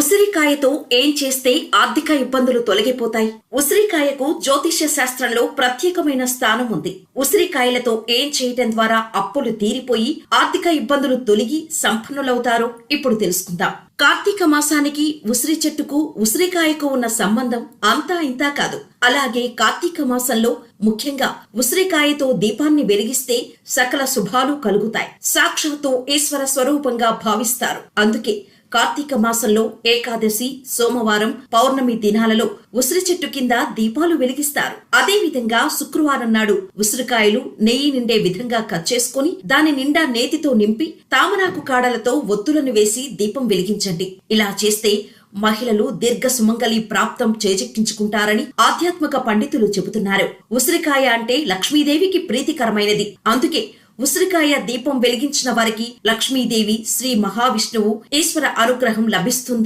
ఉసిరికాయతో ఏం చేస్తే ఆర్థిక ఇబ్బందులు తొలగిపోతాయి? ఉసిరికాయకు జ్యోతిష్య శాస్త్రంలో ప్రత్యేకమైన స్థానం ఉంది. ఉసిరికాయలతో ఏం చేయటం ద్వారా అప్పులు తీరిపోయి ఆర్థిక ఇబ్బందులు తొలగి సంపన్నులవుతారో? ఇప్పుడు తెలుసుకుందాం. కార్తీక మాసానికి ఉసిరి చెట్టుకు ఉసిరికాయకు ఉన్న సంబంధం అంతా ఇంతా కాదు. అలాగే కార్తీక మాసంలో ముఖ్యంగా ఉసిరికాయతో దీపాన్ని వెలిగిస్తే సకల శుభాలు కలుగుతాయి. సాక్షాత్తు ఈశ్వర స్వరూపంగా భావిస్తారు. అందుకే కార్తీక మాసంలో ఏకాదశి సోమవారం పౌర్ణమి దినాలలో ఉసిరి చెట్టు కింద దీపాలు వెలిగిస్తారు. అదే విధంగా శుక్రవారం నాడు ఉసిరికాయలు నెయ్యి నిండే విధంగా కట్ చేసుకుని దాని నిండా నేతితో నింపి తామరాకు కాడలతో ఒత్తులను వేసి దీపం వెలిగించండి. ఇలా చేస్తే మహిళలు దీర్ఘ సుమంగళి ప్రాప్తం చేజెక్కించుకుంటారని ఆధ్యాత్మిక పండితులు చెబుతున్నారు. ఉసిరికాయ అంటే లక్ష్మీదేవికి ప్రీతికరమైనది. అందుకే ఉసిరికాయ దీపం వెలిగించిన వారికి లక్ష్మీదేవి శ్రీ మహావిష్ణువు ఈశ్వర అనుగ్రహం లభిస్తుంది.